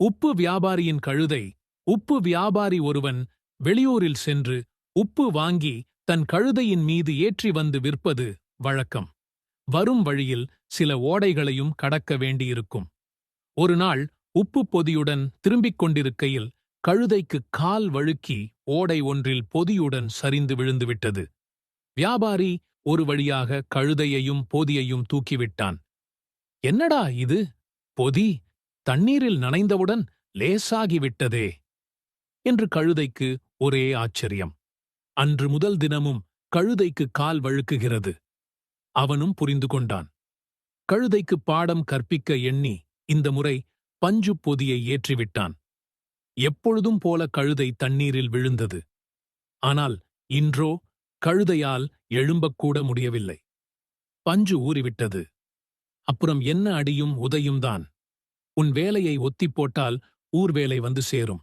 உப்பு வியாபாரியின் கழுதை. உப்பு வியாபாரி ஒருவன் வெளியூரில் சென்று உப்பு வாங்கி தன் கழுதையின் மீது ஏற்றி வந்து விற்பது வழக்கம். வரும் வழியில் சில ஓடைகளையும் கடக்க வேண்டியிருக்கும். ஒரு நாள் உப்பு பொதியுடன் திரும்பிக் கொண்டிருக்கையில் கழுதைக்கு கால் வழுக்கி ஓடை ஒன்றில் பொதியுடன் சரிந்து விழுந்துவிட்டது. வியாபாரி ஒரு வழியாக கழுதையையும் போதியையும் தூக்கிவிட்டான். என்னடா இது? பொதி? தண்ணீரில் நனைந்தவுடன் லேசாகிவிட்டதே என்று கழுதைக்கு ஒரே ஆச்சரியம். அன்று முதல் தினமும் கழுதைக்கு கால் வழுக்குகிறது. அவனும் புரிந்து கொண்டான். கழுதைக்கு பாடம் கற்பிக்க எண்ணி இந்த முறை பஞ்சு பொதியை ஏற்றிவிட்டான். எப்பொழுதும் போல கழுதை தண்ணீரில் விழுந்தது. ஆனால் இன்றோ கழுதையால் எழும்பக்கூட முடியவில்லை. பஞ்சு ஊறிவிட்டது. அப்புறம் என்ன அடியும் உதையும்தான் உன் வேலையை ஒத்திப் போட்டால் ஊர் வேலை வந்து சேரும்.